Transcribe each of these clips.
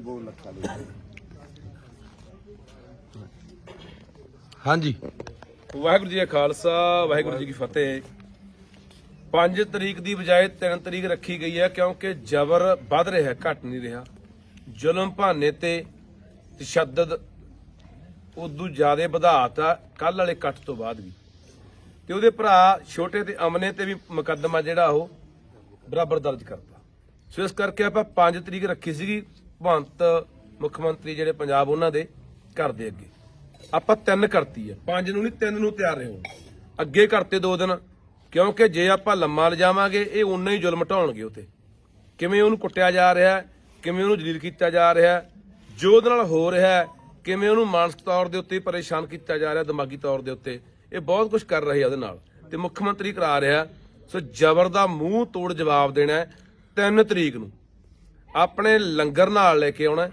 ਬੋਲ ਲੱਖਾ ਲਈ ਹਾਂਜੀ। ਵਾਹਿਗੁਰੂ ਜੀ ਕਾ ਖਾਲਸਾ ਵਾਹਿਗੁਰੂ ਜੀ ਕੀ ਫਤਿਹ। 5 ਤਰੀਕ ਦੀ ਬਜਾਏ 3 ਤਰੀਕ ਰੱਖੀ ਗਈ ਹੈ ਕਿਉਂਕਿ ਜ਼ਬਰ ਵੱਧ ਰਿਹਾ ਘਟ ਨਹੀਂ ਰਿਹਾ। ਜ਼ੁਲਮ ਭਾਨੇ ਤੇ ਤਸ਼ੱਦਦ ਉਦੋਂ ਜ਼ਿਆਦਾ ਵਧਾਤਾ ਕੱਲ ਵਾਲੇ ਕੱਟ ਤੋਂ ਬਾਅਦ ਵੀ। ਤੇ ਉਹਦੇ ਭਰਾ ਛੋਟੇ ਤੇ ਅਮਨੇ ਤੇ ਵੀ ਮੁਕੱਦਮਾ ਜਿਹੜਾ ਉਹ ਬਰਾਬਰ ਦਰਜ ਕਰਤਾ। ਸੋ ਇਸ ਕਰਕੇ ਆਪਾਂ 5 ਤਰੀਕ ਰੱਖੀ ਸੀਗੀ। ਭਗਵੰਤ, ਮੁੱਖ ਮੰਤਰੀ ਜਿਹੜੇ ਪੰਜਾਬ, ਉਹਨਾਂ ਦੇ ਘਰ ਦੇ ਅੱਗੇ। ਆਪਾਂ ਤਿੰਨ ਕਰਤੀ ਹੈ ਪੰਜ ਨੂੰ ਨਹੀਂ, ਤਿੰਨ ਨੂੰ ਤਿਆਰ ਰਹੋ। ਅੱਗੇ ਕਰਤੇ ਦੋ ਦਿਨ, ਕਿਉਂਕਿ ਜੇ ਆਪਾਂ ਲੰਮਾ ਲਿਜਾਵਾਂਗੇ, ਇਹ ਉਨਾ ਹੀ ਜ਼ੁਲਮ ਢਾਉਣਗੇ ਉਤੇ ਕਿਵੇਂ ਉਹਨੂੰ ਕੁੱਟਿਆ ਜਾ ਰਿਹਾ, ਕਿਵੇਂ ਉਹਨੂੰ ਜਲੀਲ ਕੀਤਾ ਜਾ ਰਿਹਾ, ਜੋ ਉਹਦੇ ਨਾਲ ਹੋ ਰਿਹਾ, ਕਿਵੇਂ ਉਹਨੂੰ ਮਾਨਸਿਕ ਤੌਰ ਦੇ ਉੱਤੇ ਪਰੇਸ਼ਾਨ ਕੀਤਾ ਜਾ ਰਿਹਾ, ਦਿਮਾਗੀ ਤੌਰ ਦੇ ਉੱਤੇ, ਇਹ ਬਹੁਤ ਕੁਝ ਕਰ ਰਹੀ ਆ ਉਹਦੇ ਨਾਲ। ਤੇ ਮੁੱਖ ਮੰਤਰੀ ਕਰਾ ਰਿਹਾ, ਸੋ ਜ਼ਬਰ ਦਾ ਮੂੰਹ ਤੋੜ ਜਵਾਬ ਦੇਣਾ ਹੈ 3 ਤਰੀਕ ਨੂੰ। ਆਪਣੇ ਲੰਗਰ ਨਾਲ ਲੈ ਕੇ ਆਉਣਾ।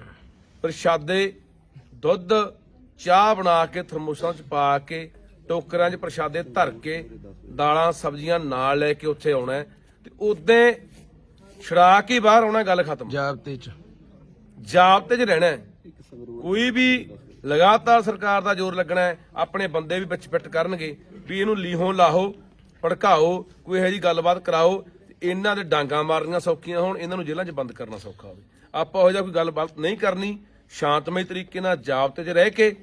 ਪ੍ਰਸ਼ਾਦੇ ਦੁੱਧ ਚਾਹ ਬਣਾ ਕੇ ਥਰਮੋਸਾਂ 'ਚ ਪਾ ਕੇ ਟੋਕਰਾਂ 'ਚ ਪ੍ਰਸ਼ਾਦੇ ਧਰ ਕੇ ਦਾਲਾਂ ਸਬਜ਼ੀਆਂ ਨਾਲ ਲੈ ਕੇ ਉੱਥੇ ਆਉਣਾ ਤੇ ਉਦੋਂ ਛੜਾ ਕੇ ਬਾਹਰ ਆਉਣਾ ਗੱਲ ਖਤਮ ਜਾਬਤੇ ਚ ਜਾਬਤੇ 'ਚ ਰਹਿਣਾ। ਕੋਈ ਵੀ ਲਗਾਤਾਰ ਸਰਕਾਰ ਦਾ ਜ਼ੋਰ ਲੱਗਣਾ ਹੈ ਆਪਣੇ ਬੰਦੇ ਵੀ ਵਿੱਚ ਫਿੱਟ ਕਰਨਗੇ ਵੀ ਇਹਨੂੰ ਲੀਹੋਂ ਲਾਹੋ ਭੜਕਾਓ ਕੋਈ ਇਹੋ ਜੀ ਗੱਲਬਾਤ ਕਰਾਓ ਇਹਨਾਂ ਦੇ ਡਾਂਗਾ ਮਾਰਨੀਆਂ ਸੌਖੀਆਂ ਹੋਣ ਇਹਨਾਂ ਨੂੰ ਜੇਲ੍ਹਾਂ 'ਚ ਬੰਦ ਕਰਨਾ ਸੌਖਾ ਹੋਵੇ। ਆਪਾਂ ਇਹੋ ਜਿਹਾ ਕੋਈ ਗੱਲਬਾਤ ਨਹੀਂ ਕਰਨੀ। ਸ਼ਾਂਤਮਈ ਤਰੀਕੇ ਨਾਲ ਜਾਬਤੇ 'ਚ ਰਹਿ ਕੇ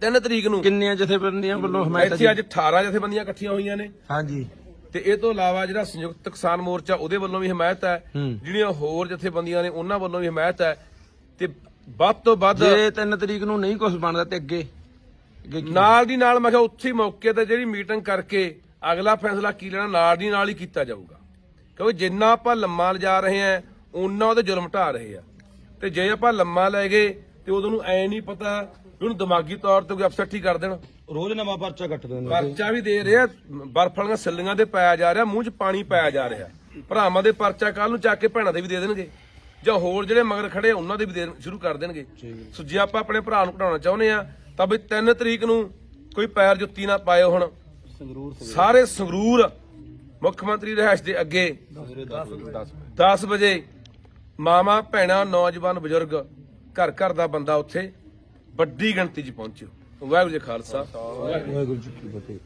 3 ਤਰੀਕ ਨੂੰ ਕਿੰਨੀਆਂ ਜਥੇਬੰਦੀਆਂ ਵੱਲੋਂ ਹਮਾਇਤ ਇੱਥੇ ਅੱਜ 18 ਜਥੇਬੰਦੀਆਂ ਇਕੱਠੀਆਂ ਹੋਈਆਂ ਨੇ। ਹਾਂਜੀ। ਤੇ ਇਹ ਤੋਂ ਇਲਾਵਾ ਜਿਹੜਾ ਸੰਯੁਕਤ ਕਿਸਾਨ ਮੋਰਚਾ ਉਹਦੇ ਵੱਲੋਂ ਵੀ ਹਮਾਇਤ ਹੈ। ਜਿਹੜੀਆਂ ਹੋਰ ਜਥੇਬੰਦੀਆਂ ਨੇ ਉਹਨਾਂ ਵੱਲੋਂ ਵੀ ਹਮਾਇਤ ਹੈ। ਤੇ ਵੱਧ ਤੋਂ ਵੱਧ ਜੇ 3 ਤਰੀਕ ਨੂੰ ਨਹੀਂ ਕੁਝ ਬਣਦਾ ਤੇ ਅੱਗੇ? ਨਾਲ ਦੀ ਨਾਲ ਮੈਂ ਕਿਹਾ ਉੱਥੇ ਹੀ ਮੌਕੇ ਤੇ ਜਿਹੜੀ ਮੀਟਿੰਗ ਕਰਕੇ ਅਗਲਾ ਫੈਸਲਾ ਕੀ ਲੈਣਾ ਨਾਲ ਦੀ ਨਾਲ ਹੀ ਕੀਤਾ ਜਾਊਗਾ। ਕਿਉਂਕਿ ਜਿੰਨਾ ਆਪਾਂ ਲੰਮਾ ਲਿਜਾ ਰਹੇ ਆ ਉਹਨਾਂ ਉਹਦੇ ਜ਼ੁਲਮ ਢਾ ਰਹੇ ਆ। ਤੇ ਜੇ ਆਪਾਂ ਲੰਮਾ ਲੈ ਗਏ ਤੇ ਉਦੋਂ ਨੂੰ ਐ ਨਹੀਂ ਪਤਾ ਉਹਨੂੰ ਦਿਮਾਗੀ ਤੌਰ ਤੇ ਕੋਈ ਅਪਸੈਟ ਹੀ ਕਰ ਦੇਣ। ਰੋਜ਼ ਨਵਾਂ ਪਰਚਾ ਕੱਟ ਦਿੰਦੇ ਪਰਚਾ ਵੀ ਦੇ ਰਹੇ ਬਰਫ ਵਾਲੀਆਂ ਸਿੱਲੀਆਂ ਤੇ ਪਾਇਆ ਜਾ ਰਿਹਾ ਮੂੰਹ 'ਚ ਪਾਣੀ ਪਾਇਆ ਜਾ ਰਿਹਾ। ਭਰਾਵਾਂ ਦੇ ਪਰਚਾ ਕੱਲ ਨੂੰ ਚੱਕ ਕੇ ਭੈਣਾਂ ਦੇ ਵੀ ਦੇ ਦੇਣਗੇ। ਜਾਂ ਹੋਰ ਜਿਹੜੇ ਮਗਰ ਖੜੇ ਉਹਨਾਂ ਦੇ ਵੀ ਦੇਣ ਸ਼ੁਰੂ ਕਰ ਦੇਣਗੇ। ਸੋ ਜੇ ਆਪਾਂ ਆਪਣੇ ਭਰਾ ਨੂੰ ਘਟਾਉਣਾ ਚਾਹੁੰਦੇ ਆ ਤਾਂ ਵੀ 3 ਤਰੀਕ ਨੂੰ ਕੋਈ ਪੈਰ ਜੁੱਤੀ ਨਾ ਪਾਇਓ ਹੁਣ। ਸੰਗਰੂਰ ਸਾਰੇ ਸੰਗਰੂਰ ਮੁੱਖ ਮੰਤਰੀ ਰਹਿਸ਼ ਦੇ ਅੱਗੇ 10 ਵਜੇ ਮਾਮਾ ਭੈਣਾਂ ਨੌਜਵਾਨ ਬਜ਼ੁਰਗ ਘਰ ਘਰ ਦਾ ਬੰਦਾ ਉੱਥੇ ਵੱਡੀ ਗਿਣਤੀ 'ਚ ਪਹੁੰਚਿਓ। ਵਾਹਿਗੁਰੂ ਜੀ ਖਾਲਸਾ। ਵਾਹਿਗੁਰੂ ਜੀ ਕੀ ਫਤਿਹ।